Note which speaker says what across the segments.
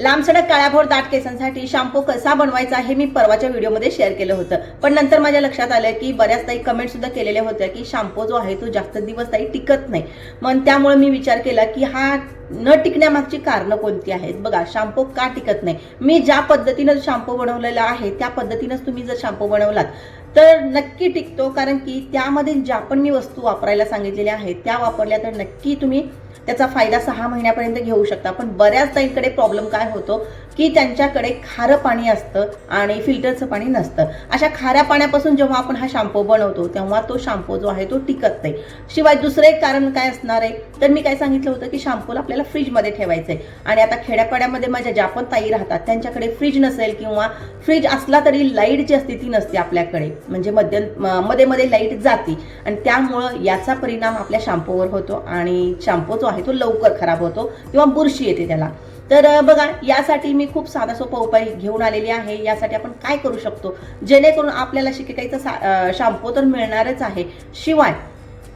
Speaker 1: लांबसडक काळ्याभोर दाट केसांसाठी शॅम्पू कसा बनवायचा हे मी परवाच्या व्हिडिओमध्ये शेअर केलं होतं. पण नंतर माझ्या लक्षात आलं की बऱ्याच ताई कमेंट सुद्धा केलेल्या होत्या की शॅम्पू जो आहे तो जास्त दिवस ताई टिकत नाही. मग त्यामुळे मी विचार केला की हा न टिकण्यामागची कारणं कोणती आहेत? बघा शॅम्पू का टिकत नाही? मी ज्या पद्धतीनं शॅम्पू बनवलेला आहे त्या पद्धतीनंच तुम्ही जर शॅम्पू बनवलात. तर नक्की टिकतो कारण की त्यामध्ये ज्या पण मी वस्तू वापरायला सांगितलेल्या आहेत त्या वापरल्या तर नक्की तुम्ही त्याचा फायदा सहा महिन्यापर्यंत घेऊ शकता. पण बऱ्याच ताईंकडे प्रॉब्लेम काय होतो की त्यांच्याकडे खारं पाणी असतं आणि फिल्टरचं पाणी नसतं. अशा खाऱ्या पाण्यापासून जेव्हा आपण हा शॅम्पू बनवतो तेव्हा तो शॅम्पू जो आहे तो टिकत नाही. शिवाय दुसरं एक कारण काय असणार आहे? तर मी काय सांगितलं होतं की शॅम्पूला आपल्याला फ्रीजमध्ये ठेवायचं आहे आणि आता खेड्यापाड्यामध्ये माझ्या ज्या पण ताई राहतात त्यांच्याकडे फ्रीज नसेल किंवा फ्रीज असला तरी लाइट जी असते ती नसते आपल्याकडे. म्हणजे मध्य म- मध्ये मध्ये लाइट जाते. आणि त्यामुळं याचा परिणाम आपल्या शॅम्पूवर होतो आणि शॅम्पू जो आहे तो लवकर खराब होतो किंवा बुरशी येते त्याला. तर बघा यासाठी मी खूप साधा सोपा उपाय घेऊन आलेली आहे. यासाठी आपण काय करू शकतो? जेणेकरून आपल्याला शिकेकाईचा शॅम्पू तर मिळणारच आहे. शिवाय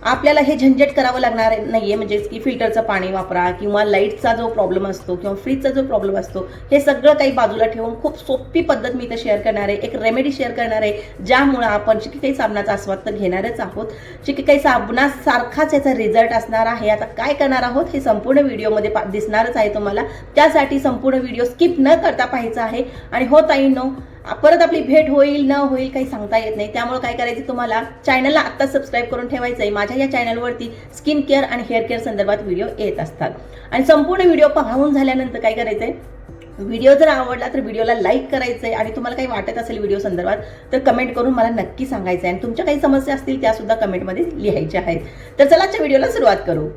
Speaker 1: आपल्याला हे झंझट करावं लागणार नाहीये म्हणजेच की फिल्टरचं पाणी वापरा किंवा लाईटचा जो प्रॉब्लेम असतो किंवा फ्रीजचा जो प्रॉब्लेम असतो हे सगळं काही बाजूला ठेवून खूप सोपी पद्धत मी इथं शेअर करणार आहे. एक रेमेडी शेअर करणार आहे ज्यामुळं आपण शिकेकाई साबणाचा आस्वाद तर घेणारच आहोत. शिकेकाई साबणासारखाच याचा रिझल्ट असणार आहे. आता काय करणार आहोत? हे संपूर्ण व्हिडिओमध्ये दिसणारच आहे तुम्हाला. त्यासाठी संपूर्ण व्हिडिओ स्किप न करता पाहायचा आहे. आणि हो ताई नो परत आपली भेट होईल न होईल काही सांगता येत नाही. त्यामुळे काय करायचं तुम्हाला? चॅनलला आत्ता सबस्क्राईब करून ठेवायचं आहे माझ्या या चॅनलवरती स्किन केअर आणि हेअर केअर संदर्भात व्हिडिओ येत असतात. आणि संपूर्ण व्हिडिओ पाहून झाल्यानंतर काय करायचं आहे व्हिडिओ जर आवडला तर व्हिडिओला लाईक करायचं आहे आणि तुम्हाला काही वाटत असेल व्हिडिओ संदर्भात तर कमेंट करून मला नक्की सांगायचं आहे आणि तुमच्या काही समस्या असतील त्यासुद्धा कमेंटमध्ये लिहायच्या आहेत. तर चला आजच्या व्हिडिओला सुरुवात करू.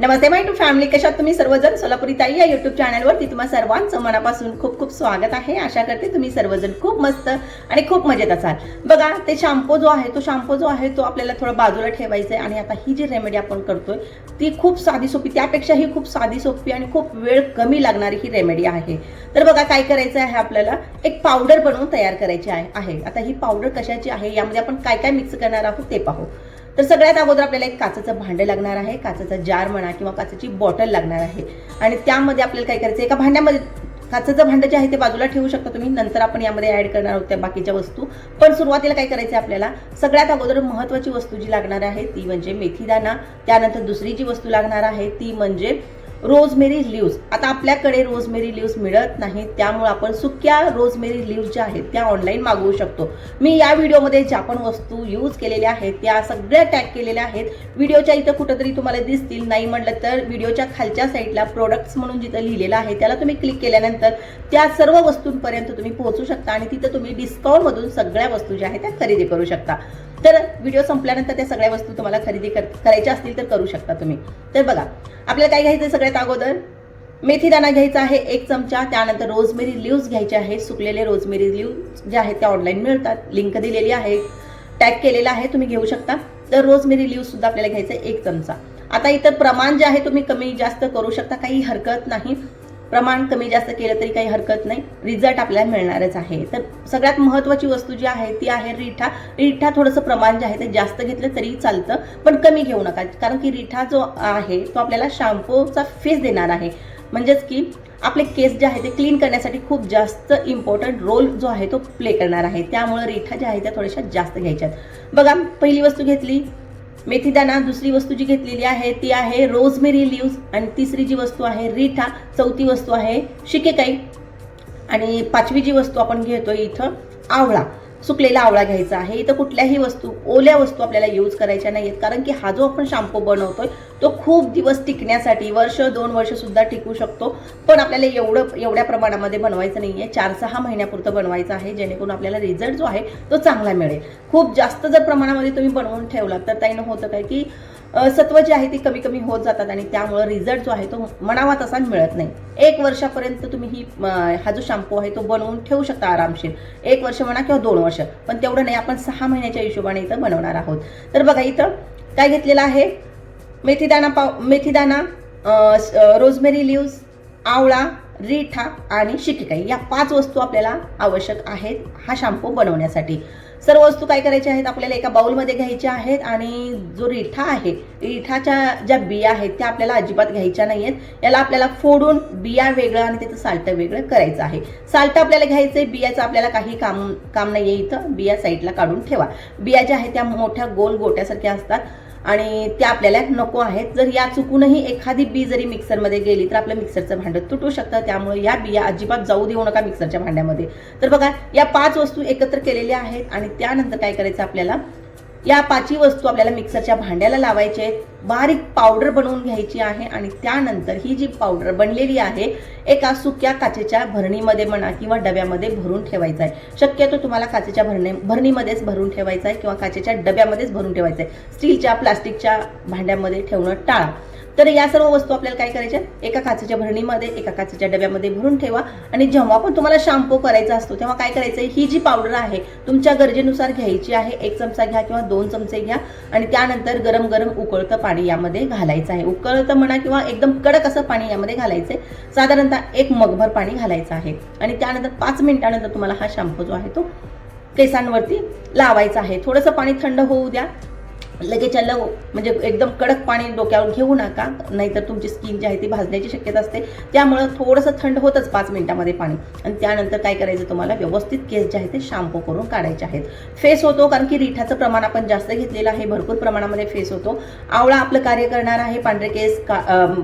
Speaker 1: नमस्ते माय टू फॅमिली कशात तुम्ही सर्वजण? सोलापुरी ताई या युट्यूब चॅनलवरती तुम्हा सर्वांचं मनापासून खूप खूप स्वागत आहे. आशा करते तुम्ही सर्वजण खूप मस्त आणि खूप मजेत असाल. बघा ते शॅम्पू जो आहे तो शॅम्पू जो आहे तो आपल्याला थोडं बाजूला ठेवायचा आहे आणि आता ही जी रेमेडी आपण करतोय ती खूप साधी सोपी त्यापेक्षाही खूप साधी सोपी आणि खूप वेळ कमी लागणारी ही रेमेडी आहे. तर बघा काय करायचं आहे आपल्याला? एक पावडर बनवून तयार करायची आहे. आता ही पावडर कशाची आहे? यामध्ये आपण काय काय मिक्स करणार आहोत ते पाहू. तर सगळ्यात अगोदर आपल्याला एक काचेचं भांडं लागणार आहे काचेचा जार म्हणा किंवा काचेची बॉटल लागणार आहे. आणि त्यामध्ये आपल्याला काय करायचं एका भांड्यामध्ये काचेचं भांडं जे आहे ते बाजूला ठेवू शकता तुम्ही. नंतर आपण यामध्ये ॲड करणार आहोत त्या बाकीच्या वस्तू. पण सुरुवातीला काय करायचं आहे आपल्याला सगळ्यात अगोदर महत्त्वाची वस्तू जी लागणार आहे ती म्हणजे मेथीदाणा. त्यानंतर दुसरी जी वस्तू लागणार आहे ती म्हणजे रोजमेरी लिव्ज आता आपल्याकडे रोजमेरी लिव्ज मिळत नाही त्यामुळे आपण सुक्या रोजमेरी लिव्ज ज्या आहेत त्या ऑनलाईन मागवू शकतो. मी या व्हिडिओमध्ये ज्या पण वस्तू यूज केलेल्या आहेत त्या सगळ्या टॅग केलेल्या आहेत. व्हिडिओच्या इथं कुठंतरी तुम्हाला दिसतील नाही म्हटलं तर व्हिडिओच्या खालच्या साईडला प्रोडक्ट्स म्हणून जिथं लिहिलेलं आहे त्याला तुम्ही क्लिक केल्यानंतर त्या सर्व वस्तूंपर्यंत तुम्ही पोहोचू शकता आणि तिथं तुम्ही डिस्काउंटमधून सगळ्या वस्तू ज्या आहेत त्या खरेदी करू शकता. तर व्हिडिओ संपल्यानंतर त्या सगळ्या वस्तू तुम्हाला खरेदी कर करायच्या असतील तर करू शकता तुम्ही. तर बघा आपल्याला काय घ्यायचं सगळ्यात अगोदर? मेथीदाणा घ्यायचा आहे एक चमचा त्यानंतर रोजमेरी लिव्ज घ्यायचे आहे सुकलेले रोजमेरी लिव्ज जे आहेत त्या ऑनलाईन मिळतात. लिंक दिलेली आहे. टॅग केलेला आहे तुम्ही घेऊ शकता. तर रोजमेरी लिव्ज सुद्धा आपल्याला घ्यायचं आहे एक चमचा. आता इतर प्रमाण जे आहे तुम्ही कमी जास्त करू शकता. काही हरकत नाही. प्रमाण कमी जास्त केलं तरी काही हरकत नाही. रिझल्ट आपल्याला मिळणारच आहे. तर सगळ्यात महत्त्वाची वस्तू जी आहे ती आहे रिठा. रिठा थोडंसं प्रमाण जे आहे ते जास्त घेतलं तरी चालतं पण कमी घेऊ नका. कारण की रिठा जो आहे तो आपल्याला शॅम्पूचा फेस देणार आहे. म्हणजेच की आपले केस जे आहे ते क्लीन करण्यासाठी खूप जास्त इम्पॉर्टंट रोल जो आहे तो प्ले करणार आहे. त्यामुळे रिठा ज्या आहेत त्या थोड्याशा जास्त घ्यायच्यात. बघा पहिली वस्तू घेतली. मेथीदाना दुसरी वस्तू जी घेतलेली आहे ती आहे रोजमेरी लिव्ज आणि तिसरी जी वस्तू आहे रिठा चौथी वस्तू आहे शिकेकाई. आणि पाचवी जी वस्तू आपण घेतोय इथं आवळा. सुकलेला आवळा घ्यायचा आहे. इथं कुठल्याही वस्तू ओल्या वस्तू आपल्याला यूज करायच्या नाहीत कारण की हा जो आपण शॅम्पू बनवतोय तो खूप दिवस टिकण्यासाठी वर्ष दोन वर्षसुद्धा टिकू शकतो. पण आपल्याला एवढं एवढ्या प्रमाणामध्ये बनवायचं नाही आहे चार सहा महिन्यापुरतं बनवायचं आहे जेणेकरून आपल्याला रिझल्ट जो आहे तो चांगला मिळेल. खूप जास्त जर प्रमाणामध्ये तुम्ही बनवून ठेवलात तर त्यानं होतं काय की सत्व जे आहे ती कमी कमी होत जातात आणि त्यामुळे रिझल्ट जो आहे तो म्हणावा तसा मिळत नाही. एक वर्षापर्यंत तुम्ही ही हा जो शॅम्पू आहे तो बनवून ठेवू शकता आरामशीर. एक वर्ष म्हणा किंवा दोन वर्ष पण तेवढं नाही आपण सहा महिन्याच्या हिशोबाने इथं बनवणार आहोत. तर बघा इथं काय घेतलेलं आहे? मेथीदाणा पाव मेथीदाणा स- रोजमेरी लिव्ज आवळा रिठा आणि शिकिकाई या पाच वस्तू आपल्याला आवश्यक आहेत हा शॅम्पू बनवण्यासाठी. सर्व वस्तू काय करायच्या आहेत? आपल्याला एका बाउलमध्ये घ्यायच्या आहेत आणि जो रिठा आहे रिठाच्या ज्या बिया आहेत त्या आपल्याला अजिबात घ्यायच्या नाही आहेत याला आपल्याला फोडून बिया वेगळं आणि त्याचं साल्ट वेगळं करायचं आहे. साल्ट आपल्याला घ्यायचं आहे बियाचं आपल्याला काही काम काम नाही आहे इथं. बिया साईडला काढून ठेवा. बिया ज्या आहेत त्या मोठ्या गोल गोट्यासारख्या असतात. आणि त्या आपल्याला नको आहेत. जर या चुकूनही एखादी बी जरी मिक्सरमध्ये गेली तर आपलं मिक्सरचं भांडं तुटू शकतं. त्यामुळे या बिया अजिबात जाऊ देऊ नका मिक्सरच्या भांड्यामध्ये. तर बघा या पाच वस्तू एकत्र केलेल्या आहेत आणि त्यानंतर काय करायचं आपल्याला? या पाचही वस्तू आपल्याला मिक्सरच्या भांड्याला लावायचे आहेत. बारीक पावडर बनवून घ्यायची आहे आणि त्यानंतर ही जी पावडर बनलेली आहे एका सुक्या काचेच्या भरणीमध्ये म्हणा किंवा डब्यामध्ये भरून ठेवायचं आहे. शक्यतो तुम्हाला काचेच्या भरणी भरणीमध्येच भरून ठेवायचं आहे किंवा काचेच्या डब्यामध्येच भरून ठेवायचं आहे. स्टीलच्या प्लास्टिकच्या भांड्यामध्ये ठेवणं टाळा. तर या सर्व वस्तू आपल्याला काय करायच्या? एका काचेच्या भरणीमध्ये एका काचेच्या डब्यामध्ये भरून ठेवा. आणि जेव्हा पण तुम्हाला शॅम्पू करायचा असतो तेव्हा काय करायचं? ही जी पावडर आहे तुमच्या गरजेनुसार घ्यायची आहे. एक चमचा घ्या किंवा दोन चमचे घ्या. आणि त्यानंतर गरम गरम उकळतं पाणी यामध्ये घालायचं आहे. उकळतं म्हणा किंवा एकदम कडक असं पाणी यामध्ये घालायचं आहे साधारणतः एक मगभर पाणी घालायचं आहे. आणि त्यानंतर पाच मिनिटानंतर तुम्हाला हा शॅम्पू जो आहे तो केसांवरती लावायचा आहे. थोडंसं पाणी थंड होऊ द्या. लगेच लव म्हणजे एकदम कडक पाणी डोक्यावर घेऊ नका नाहीतर तुमची स्किन जी आहे ती भाजण्याची शक्यता असते. त्यामुळं थोडंसं थंड होतच पाच मिनिटामध्ये पाणी. आणि त्यानंतर काय करायचं तुम्हाला व्यवस्थित केस जे आहे ते शॅम्पू करून काढायचे आहेत. फेस होतो कारण की रिठाचं प्रमाण आपण जास्त घेतलेलं आहे भरपूर प्रमाणामध्ये फेस होतो. आवळा आपलं कार्य करणार आहे पांढरे केस का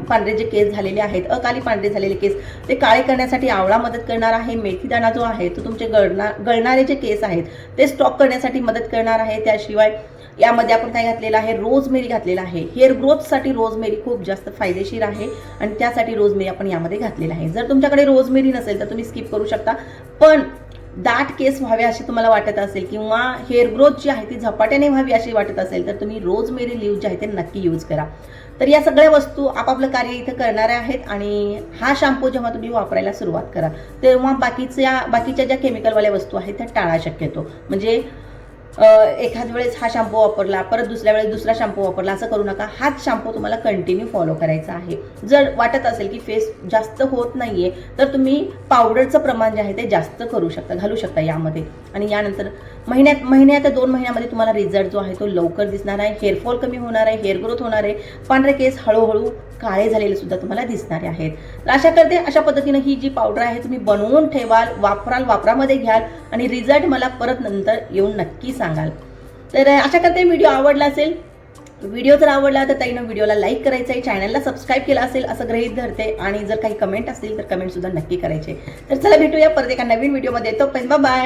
Speaker 1: पांढरे जे केस झालेले आहेत अकाली पांढरे झालेले केस ते काळे करण्यासाठी आवळा मदत करणार आहे. मेथीदाणा जो आहे तो तुमचे गळणार गळणारे जे केस आहेत ते स्टॉक करण्यासाठी मदत करणार आहे. त्याशिवाय यामध्ये आपण काय घातलेला आहे रोजमेरी घातलेला आहे. हेअर ग्रोथसाठी रोजमेरी खूप जास्त फायदेशीर आहे आणि त्यासाठी रोजमेरी आपण यामध्ये घातलेला आहे. जर तुमच्याकडे रोजमेरी नसेल तर तुम्ही स्किप करू शकता. पण दाट केस व्हावे असे तुम्हाला वाटत असेल किंवा हेअर ग्रोथ जी आहे ती झपाट्याने व्हावी अशी वाटत असेल तर तुम्ही रोजमेरी लिव्ह जे आहे ते नक्की यूज करा. तर या सगळ्या वस्तू आपापलं कार्य इथं करणाऱ्या आहेत आणि हा शॅम्पू जेव्हा तुम्ही वापरायला सुरुवात करा तेव्हा बाकीच्या बाकीच्या ज्या केमिकलवाल्या वस्तू आहेत त्या टाळा शक्यतो. म्हणजे एखाद वेळेस हा शॅम्पू वापरला परत दुसऱ्या वेळेस दुसरा शॅम्पू वापरला असं करू नका. हाच शॅम्पू तुम्हाला कंटिन्यू फॉलो करायचा आहे. जर वाटत असेल की फेस जास्त होत नाहीये तर तुम्ही पावडरचं प्रमाण जे आहे ते जास्त करू शकता घालू शकता यामध्ये. आणि यानंतर महिन्यात महिन्यात दोन महिन्यामध्ये तुम्हाला रिझल्ट जो आहे तो लवकर दिसणार आहे. हेअरफॉल कमी होणार आहे हेअर ग्रोथ होणार आहे. पांढरे केस हळूहळू काळे झालेले सुद्धा तुम्हाला दिसणारे आहेत. तर अशा करते अशा पद्धतीनं ही जी पावडर आहे तुम्ही बनवून ठेवाल वापराल वापरामध्ये घ्याल आणि रिझल्ट मला परत नंतर येऊन नक्की सांगाल. तर अशा करते व्हिडिओ आवडला असेल. व्हिडिओ जर आवडला तर ताईनं व्हिडिओला लाईक करायचं आहे चॅनलला सबस्क्राईब केलं असेल असं गृहीत धरते आणि जर काही कमेंट असतील तर कमेंट सुद्धा नक्की करायचे. तर चला भेटूया परत एका नवीन व्हिडिओमध्ये तो पण बाय